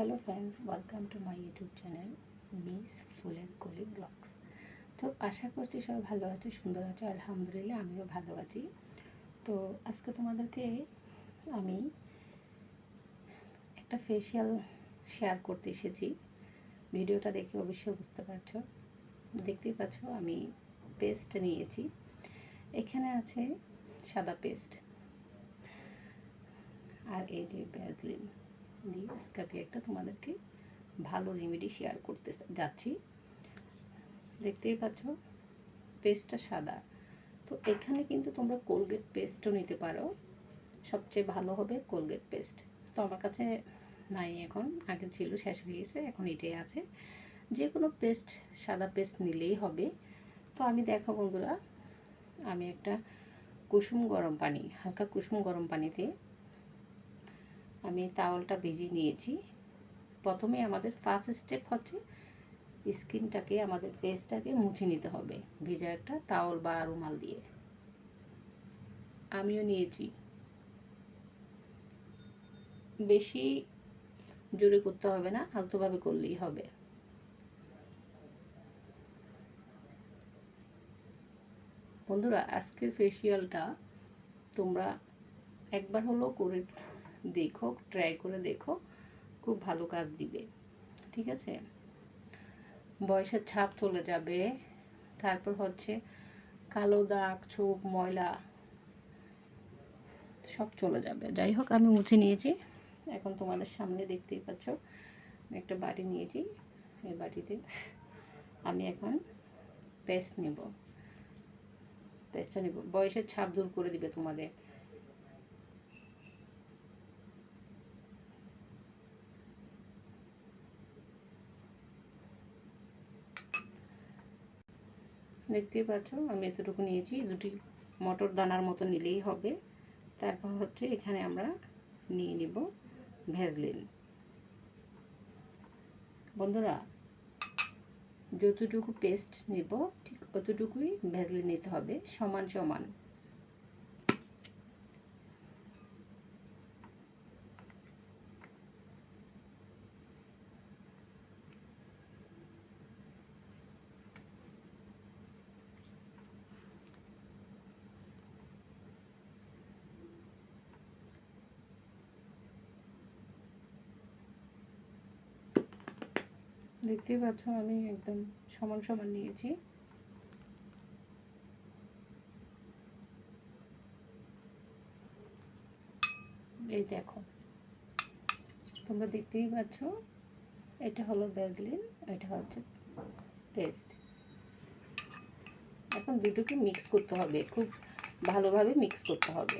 Hello friends welcome to my YouTube channel miss ফুলের কলি blogs তো আশা করছি সবাই ভালো আছো, সুন্দর আছো, আলহামদুলিল্লাহ আমিও ভালো আছি। তো আজকে তোমাদেরকে আমি একটা ফেসিয়াল শেয়ার করতে এসেছি। ভিডিওটা দেখে অবশ্যই বুঝতে পারছ। দেখতেই পাচ্ছ, আমি পেস্ট নিয়েছি। এখানে আছে সাদা পেস্ট আর এই যে ব্যাজলিন। দিয়ে আজকে একটা তোমাদেরকে ভালো রেমেডি শেয়ার করতে যাচ্ছি। দেখতেই পাচ্ছ পেস্টটা সাদা। তো এখানে কিন্তু তোমরা কোলগেট পেস্টও নিতে পারো। সবচেয়ে ভালো হবে কোলগেট পেস্ট তো আমার কাছে নাই এখন, আগে ছিল, শেষ হয়ে গেছে, এখন এটাই আছে। যে কোনো পেস্ট সাদা পেস্ট নিলেই হবে। তো আমি দেখো বন্ধুরা, আমি একটা কুসুম গরম পানি, হালকা কুসুম গরম পানিতে আমি তাওয়ালটা ভিজিয়ে নিয়েছি। প্রথমে আমাদের ফার্স্ট স্টেপ হচ্ছে স্কিনটাকে, আমাদের ফেসটাকে মুছে নিতে হবে, ভেজা একটা তাওয়াল বা রুমাল দিয়ে। আমিও নিয়েছি। বেশি জোরে করতে হবে না, আলতোভাবে করলেই হবে। বন্ধুরা, আজকের ফেসিয়ালটা তোমরা একবার হলো করে দেখো ট্রাই করে দেখো খুব ভালো কাজ দিবে। ঠিক আছে? বয়সের ছাপ চলে যাবে। তারপর হচ্ছে কালো দাগ, চোখ, ময়লা, সব চলে যাবে। যাই হোক, আমি মুছে নিয়েছি। এখন তোমাদের সামনে দেখতেই পাচ্ছ একটা বাটি নিয়েছি। এই বাটিতে আমি এখন পেস্ট নেব। পেস্টটা নেব। বয়সের ছাপ দূর করে দিবে তোমাদের। দেখতেই পাচ্ছ, আমি এতটুকু নিয়েছি। দুটি মটর দানার মতো নিলেই হবে। তারপর হচ্ছে এখানে আমরা নিয়ে নিব ভেজলিন। বন্ধুরা, যতটুকু পেস্ট নেব, ঠিক অতটুকুই ভেজলিন নিতে হবে, সমান সমান। দেখতেই পাচ্ছ, আমি একদম সমান সমান নিয়েছি। এই দেখো, তোমরা দেখতেই পাচ্ছ, এটা হলো ব্যাজলিন এটা হচ্ছে পেস্ট। এখন দুটোকে মিক্স করতে হবে, খুব ভালোভাবে মিক্স করতে হবে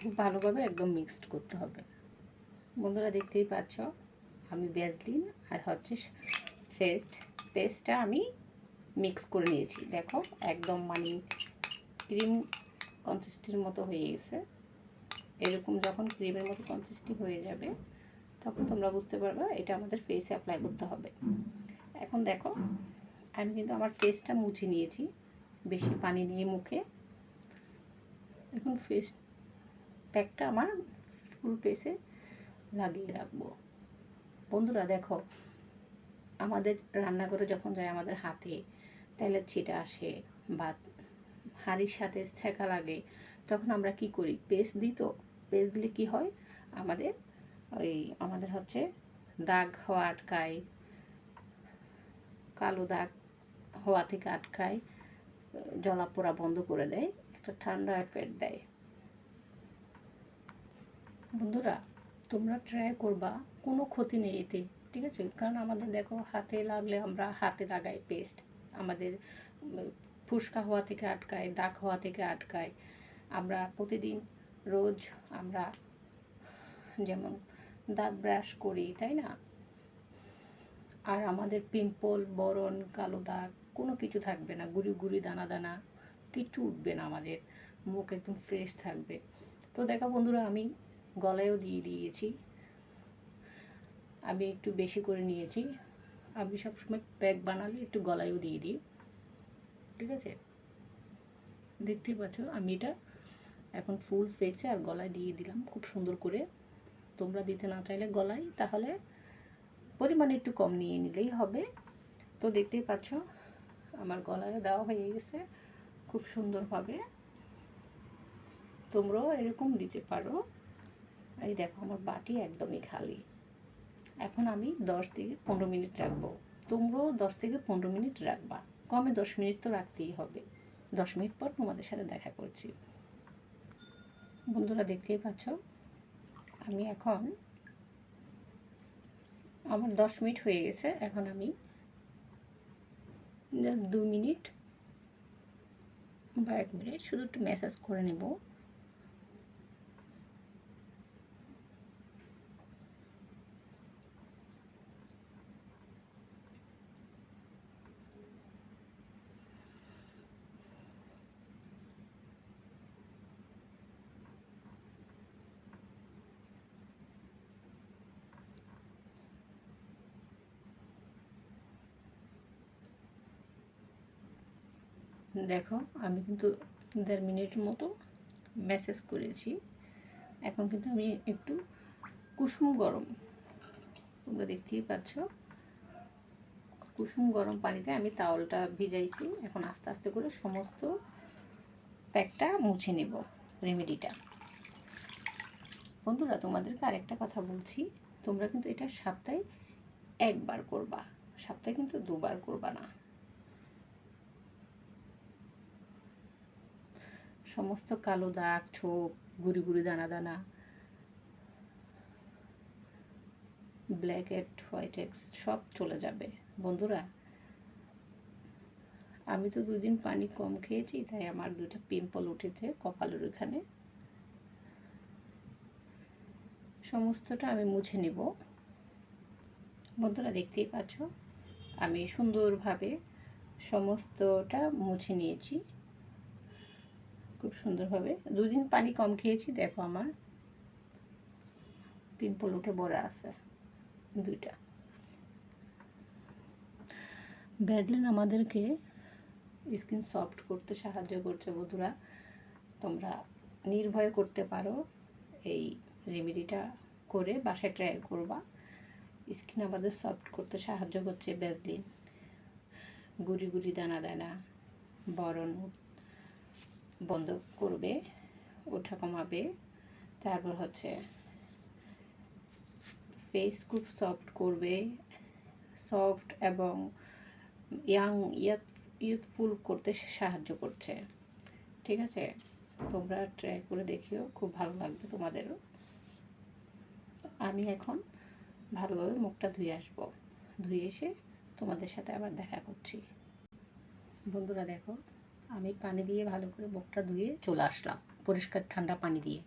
খুব ভালোভাবে একদম মিক্সড করতে হবে। বন্ধুরা দেখতেই পাচ্ছ, আমি ব্যাজলিন আর হচ্ছে পেস্ট পেস্টটা আমি মিক্স করে নিয়েছি। দেখো, একদম মানে ক্রিম কনসিস্টির মতো হয়ে গেছে। এরকম যখন ক্রিমের মতো কনসিস্টি হয়ে যাবে, তখন তোমরা বুঝতে পারবে এটা আমাদের ফেসে অ্যাপ্লাই করতে হবে। এখন দেখো, আমি কিন্তু আমার ফেসটা মুছে নিয়েছি, বেশি পানি নিয়ে মুখে। এখন ফেস প্যাকটা আমার ফুল পেসে লাগিয়ে রাখব। বন্ধুরা দেখো, আমাদের রান্নাঘরে যখন যায় আমাদের হাতে তেলের ছিটা আসে বা হাঁড়ির সাথে ছেঁকা লাগে, তখন আমরা কি করি? পেস্ট দিই তো, পেস্ট দিলে কী হয়? আমাদের ওই আমাদের হচ্ছে দাগ হওয়া আটকায়, কালো দাগ হওয়া থেকে আটকায় জলা পোড়া বন্ধ করে দেয়, একটা ঠান্ডা এফেক্ট দেয়। বন্ধুরা, তোমরা ট্রাই করবা, কোনো ক্ষতি নেই এতে, ঠিক আছে? কারণ আমাদের দেখো, হাতে লাগলে আমরা হাতে লাগাই পেস্ট আমাদের ফুসকা হওয়া থেকে আটকায়, দাগ হওয়া থেকে আটকায়। আমরা প্রতিদিন রোজ আমরা যেমন দাঁত ব্রাশ করি, তাই না? আর আমাদের পিম্পল বরণ, কালো দাগ, কোনো কিছু থাকবে না, গুড়ি গুড়ি দানা দানা কিচ্ছু উঠবে না আমাদের, মুখ একদম ফ্রেশ থাকবে। তো দেখো বন্ধুরা, আমি গলায়ও দিয়ে দিয়েছি। আমি একটু বেশি করে নিয়েছি। আমি সবসময় প্যাক বানালে একটু গলায়ও দিয়ে দিই। ঠিক আছে? দেখতেই পাচ্ছ, আমি এটা এখন ফুল ফেসে আর গলায় দিয়ে দিলাম খুব সুন্দর করে। তোমরা দিতে না চাইলে গলায়, তাহলে পরিমাণ একটু কম নিয়ে নিলেই হবে। তো দেখতেই পাচ্ছ, আমার গলায় দেওয়া হয়ে গেছে, খুব সুন্দরভাবে তোমরাও এরকম দিতে পারো। এই দেখো, আমার বাটি একদমই খালি। এখন আমি দশ থেকে পনেরো মিনিট রাখব। তোমরাও দশ থেকে পনেরো মিনিট রাখবা। কমে দশ মিনিট তো রাখতেই হবে। দশ মিনিট পর তোমাদের সাথে দেখা করছি। বন্ধুরা, দেখতেই পাচ্ছ? আমি এখন আমার দশ মিনিট হয়ে গেছে। এখন আমি দু মিনিট বা এক মিনিট শুধু একটু ম্যাসাজ করে নেব। দেখো, আমি কিন্তু দেড় মিনিটের মতো ম্যাসেজ করেছি। এখন কিন্তু আমি একটু কুসুম গরম, তোমরা দেখতেই পাচ্ছ। কুসুম গরম পানিতে আমি তাওয়ালটা ভিজাইছি। এখন আস্তে আস্তে করে সমস্ত প্যাকটা মুছে নেব, রেমেডিটা। বন্ধুরা, তোমাদেরকে আরেকটা কথা বলছি। তোমরা কিন্তু এটা সপ্তাহে একবার করবা, সপ্তাহে কিন্তু দুবার করবা না। সমস্ত কালো দাগ, ছোপ, গুড়ি গুড়ি দানা দানা ব্ল্যাক হেড হোয়াইট এক্স সব চলে যাবে। বন্ধুরা, আমি তো দুদিন পানি কম খেয়েছি, তাই আমার দুটা পিম্পল উঠেছে কপালের ওখানে। সমস্তটা আমি মুছে নিব। বন্ধুরা, দেখতেই পাচ্ছ, আমি সুন্দরভাবে সমস্তটা মুছে নিয়েছি। খুব সুন্দরভাবে। দুদিন পানি কম খেয়েছি, দেখো আমার। পিম্পল উঠে বড় আছে, দুইটা। ভ্যাজলিন আমাদেরকে স্কিন সফট করতে সাহায্য করছে, বন্ধুরা। তোমরা নির্ভয় করতে পারো এই রেমেডিটা করে, বাসায় ট্রাই করবা। স্কিন আমাদের সফট করতে সাহায্য করছে ভ্যাজলিন গুড়ি গুড়ি দানা দানা, বরণ বন্ধ করবে, ওঠা কমাবে। তারপর হচ্ছে ফেস খুব সফট করবে সফট এবং ইয়াং ইউথফুল করতে সাহায্য করছে। ঠিক আছে? তোমরা ট্রাই করে দেখিও, খুব ভালো লাগবে তোমাদেরও। আমি এখন ভালোভাবে মুখটা ধুয়ে আসব। ধুয়ে এসে তোমাদের সাথে আবার দেখা করছি। বন্ধুরা দেখো আমি পানি দিয়ে ভালো করে মুখটা ধুয়ে চলে আসলাম। পরিষ্কার ঠান্ডা পানি দিয়ে।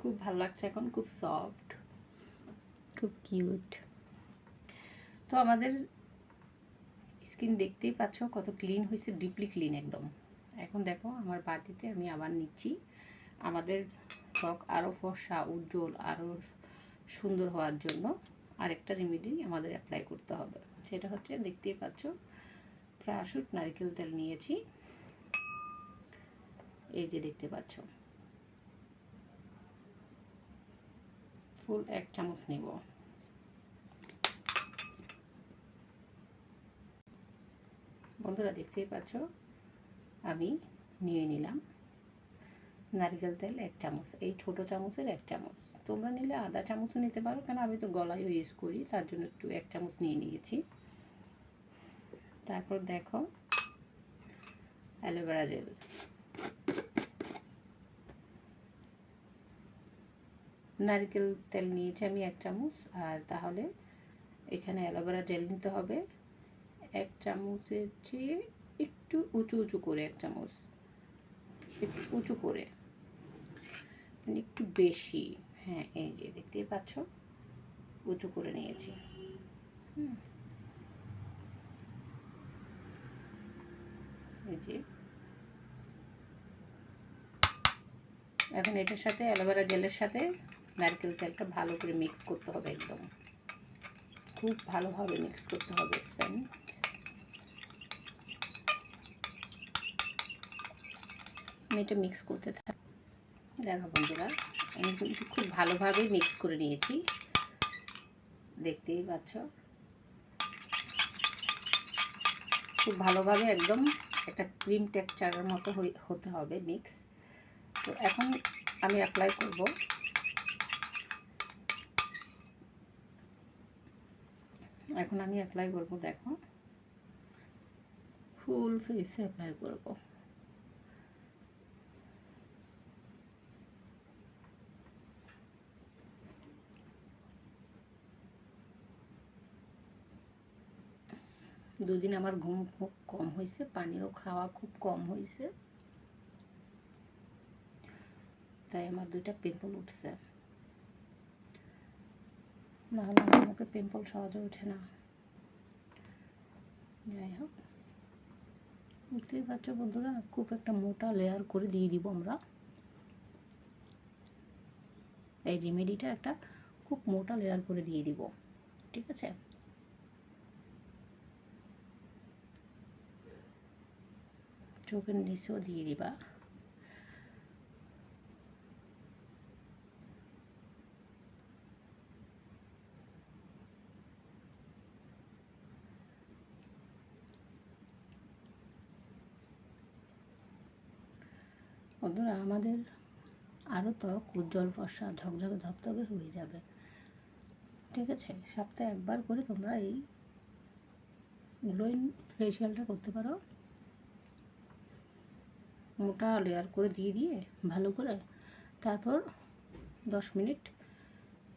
খুব ভালো লাগছে এখন, খুব সফট খুব কিউট তো আমাদের স্কিন দেখতেই পাচ্ছ কত ক্লিন হয়েছে ডিপলি ক্লিন একদম। এখন দেখো আমার বাটিতে আমি আবার নিচ্ছি। আমাদের ত্বক আরও ফর্সা, উজ্জ্বল আরও সুন্দর হওয়ার জন্য আরেকটা রেমেডি আমাদের অ্যাপ্লাই করতে হবে। সেটা হচ্ছে দেখতেই পাচ্ছ ফ্রাশুট নারকেল তেল নিয়েছি। এই যে দেখতে পাচ্ছ। ফুল এক চামচ নেব। বন্ধুরা দেখতেই পাচ্ছ, আমি নিয়ে নিলাম নারকেল তেল এক চামচ, এই ছোট চামচের এক চামচ। তোমরা নিলে আধা চামচও নিতে পারো, কেন আমি তো গলায় ইউজ করি, তার জন্য একটু এক চামচ নিয়ে নিয়েছি। তারপর দেখো অ্যালোভেরা জেল। নারকেল তেল নিয়েছি আমি এক চামচ, আর তাহলে এখানে অ্যালোভেরা জেল নিতে হবে। এক চামচের চেয়ে একটু উঁচু উঁচু করে, এক চামচ। একটু উঁচু করে। মানে একটু বেশি। হ্যাঁ এই যে দেখতেই পাচ্ছ, উঁচু করে নিয়েছি। হুম। ভেজে এখন এটার সাথে অ্যালোভেরা জেলের সাথে নারকেল তেলটা ভালো করে মিক্স করতে হবে একদম। খুব ভালোভাবে মিক্স করতে হবে আমি এটা মিক্স করতে থাকি দেখো বন্ধুরা, আমি কিন্তু খুব ভালোভাবেই মিক্স করে নিয়েছি। দেখতেই পাচ্ছ। খুব ভালোভাবে একদম একটা ক্রিম টেক্সচারের মতো হতে হবে মিক্স তো এখন আমি অ্যাপ্লাই করব। এখন আমি অ্যাপ্লাই করব, দেখো। ফুল ফেসে অ্যাপ্লাই করব। দুদিন আমার ঘুম খুব কম হয়েছে পানিও খাওয়া খুব কম হয়েছে তাই আমার দুইটা পিম্পল উঠছে। নাহলে আমার মুখে পিম্পল সহজে ওঠে না। যাই হোক। বুঝতেই পারছ বন্ধুরা, খুব একটা মোটা লেয়ার করে দিয়ে দিব আমরা। এই রেমেডিটা একটা খুব মোটা লেয়ার করে দিয়ে দিব। ঠিক আছে? চোখের নিচেও দিয়ে দিবা। বন্ধুরা, আমাদের আরও ত্বক উজ্জ্বল ফর্সা ঝকঝকে, ধপধপে হয়ে যাবে। ঠিক আছে? সপ্তাহে একবার করে তোমরা এই গ্লোইং ফেসিয়ালটা করতে পারো। মোটা লেয়ার করে দিয়ে দিয়ে ভালো করে তারপর দশ মিনিট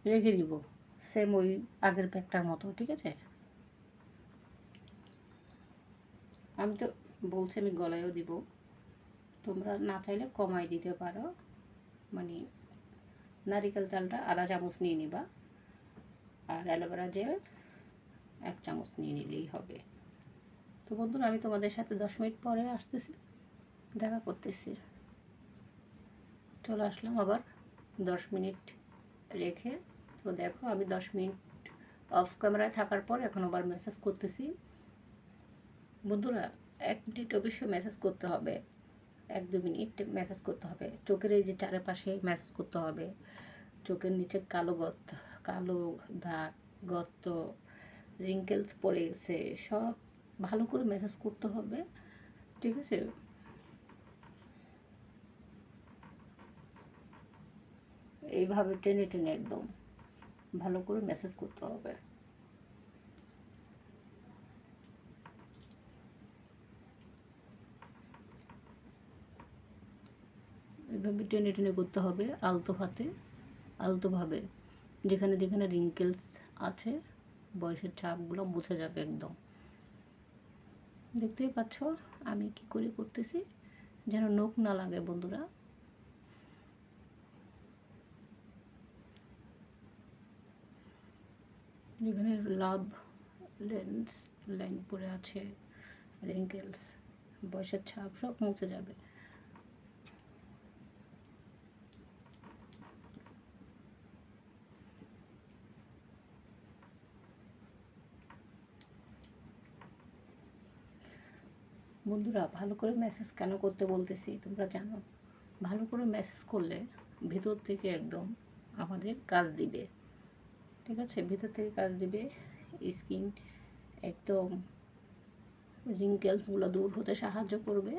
রেখে দিব। সেম ওই আগের প্যাকটার মতো, ঠিক আছে? আমি তো বলছি আমি গলায়ও দিব। তোমরা না চাইলে কমাই দিতে পারো। মানে নারিকেল তেলটা আধা চামচ নিয়ে নিবা। আর অ্যালোভেরা জেল এক চামচ নিয়ে নিলেই হবে। তো বন্ধুরা, আমি তোমাদের সাথে দশ মিনিট পরে আসতেছি। দেখা করতেছি। চলে আসলাম আবার দশ মিনিট রেখে। তো দেখো, আমি দশ মিনিট অফ ক্যামেরায় থাকার পর এখন আবার মেসেজ করতেছি। বন্ধুরা, এক মিনিট অবশ্যই মেসেজ করতে হবে। এক দু মিনিট মেসেজ করতে হবে। চোখের এই যে চারপাশে মেসেজ করতে হবে। চোখের নিচে কালো গর্ত কালো দাগ, গর্ত রিঙ্কেলস পড়ে গেছে, সব ভালো করে মেসেজ করতে হবে। ঠিক আছে? এইভাবে টেনে টেনে একদম ভালো করে মেসেজ করতে হবে। এভাবে টেনে টেনে করতে হবে আলতো হাতে আলতোভাবে যেখানে যেখানে রিঙ্কেলস আছে, বয়সের ছাপগুলো মুছে যাবে একদম। দেখতেই পাচ্ছ আমি কি করে করতেছি? যেন নখ না লাগে বন্ধুরা। যেখানে লাভ লেন্স লাইন পরে আছে রিঙ্কেলস বয়সের ছাপ, সব মুছে যাবে। বন্ধুরা, ভালো করে মেসেজ কেন করতে বলতেছি তোমরা জানো? ভালো করে মেসেজ করলে ভিতর থেকে একদম আমাদের কাজ দিবে। ঠিক আছে? ভিতর থেকে কাজ দিবে স্কিন একদম রিঙ্কেলসগুলো দূর হতে সাহায্য করবে।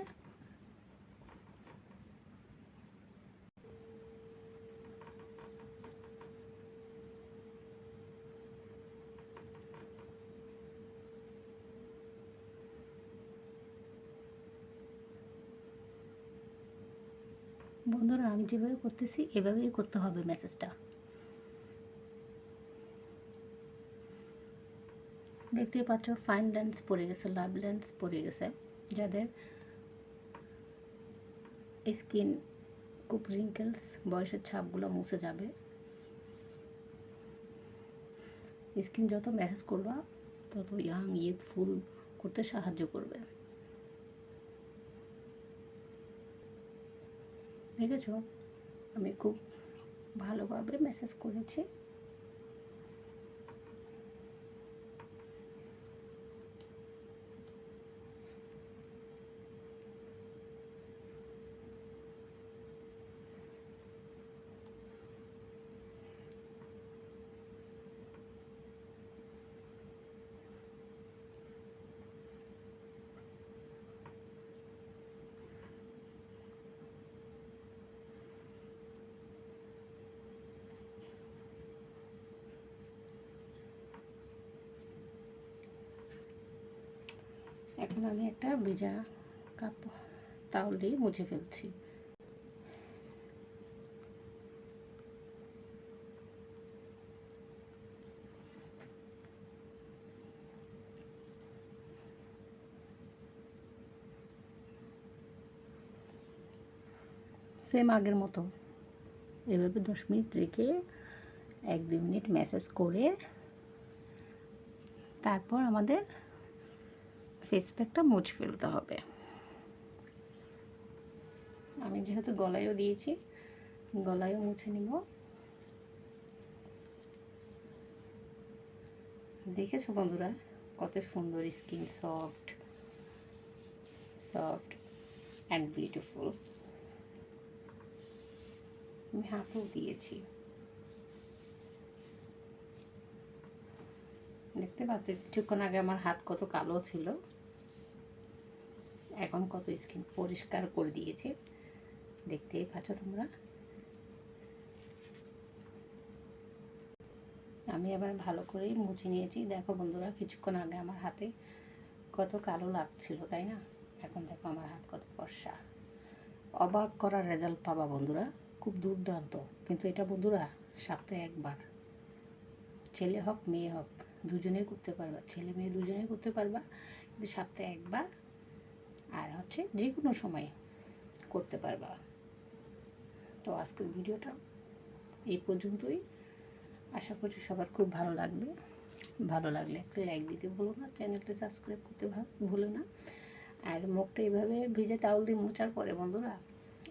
বন্ধুরা, আমি যেভাবে করতেছি, এভাবেই করতে হবে মেসেজটা দেখতে পাচ্ছ ফাইন লেন্স পড়ে গেছে লাভ লেন্স পড়ে গেছে। যাদের স্কিন খুব রিঙ্কেলস বয়সের ছাপগুলো মুছে যাবে। স্কিন যত ম্যাসেজ করবা, তত ইয়াং ফুল করতে সাহায্য করবে। দেখেছ? আমি খুব ভালোভাবে মেসেজ করেছি। এখন আমি একটা ভেজা কাপ তাওল দিয়ে মুছে ফেলছি। সেম আগের মতো। এভাবে দশ মিনিট রেখে এক দু মিনিট ম্যাসেজ করে তারপর আমাদের ফেস প্যাকটা মুছে ফেলতে হবে। আমি যেহেতু গলায়ও দিয়েছি গলায়ও মুছে নিব। দেখেছ বন্ধুরা, কত সুন্দর skin soft soft and beautiful আমি হাতেও দিয়েছি। দেখতে পাচ্ছ, কিছুক্ষণ আগে আমার হাত কত কালো ছিল। এখন কত স্কিন পরিষ্কার করে দিয়েছে। দেখতেই পাচ্ছ তোমরা। আমি আবার ভালো করেই মুছে নিয়েছি। দেখো বন্ধুরা, কিছুক্ষণ আগে আমার হাতে কত কালো লাগছিল, তাই না? এখন দেখো আমার হাত কত ফর্সা। অবাক করার রেজাল্ট পাবা বন্ধুরা, খুব দুর্দান্ত। কিন্তু এটা বন্ধুরা, সপ্তাহে একবার। ছেলে হোক, মেয়ে হোক, দুজনেই করতে পারবা। ছেলে মেয়ে দুজনেই করতে পারবা, কিন্তু সপ্তাহে একবার আর হচ্ছে যে কোনো সময় করতে পারবা। তো আজকের ভিডিওটা এই পর্যন্তই। আশা করছি সবার খুব ভালো লাগবে। ভালো লাগলে একটা লাইক দিতে ভুলো না, চ্যানেলটা সাবস্ক্রাইব করতে ভুলো না। আর মুখটা এইভাবে ভিজে তাউল দিয়ে মোচার পরে বন্ধুরা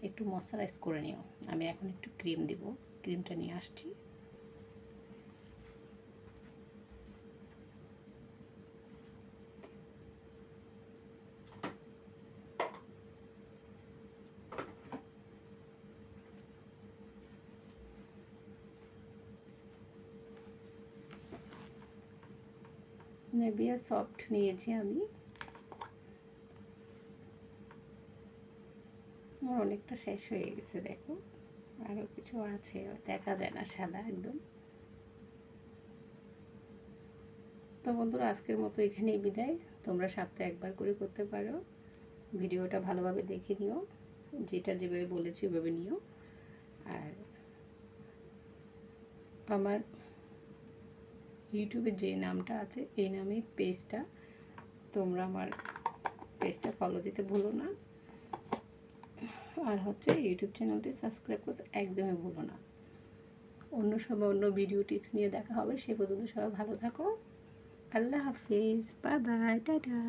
একটু ময়শ্চারাইজ করে নিও। আমি এখন একটু ক্রিম দিব ক্রিমটা নিয়ে আসছি। নেভিয়া সফট নিয়েছি আমি। আমার অনেকটা শেষ হয়ে গেছে, দেখো। আরও কিছু আছে, দেখা যায় না সাদা একদম। তো বন্ধুরা, আজকের মতো এখানেই বিদায়। তোমরা সপ্তাহে একবার করে করতে পারো। ভিডিওটা ভালোভাবে দেখে নিও। যেটা যেভাবে বলেছি ওইভাবে নিও। আর আমার ইউটিউবে যে নামটা আছে, এই নামেই পেজটা তোমরা আমার পেজটা ফলো দিতে ভুলো না। আর হচ্ছে ইউটিউব চ্যানেলটি সাবস্ক্রাইব করতে একদমই ভুলো না। অন্য সময় অন্য ভিডিও টিপস নিয়ে দেখা হবে, সে পর্যন্ত সবাই ভালো থাকো। আল্লাহ হাফিজ। Bye bye tata.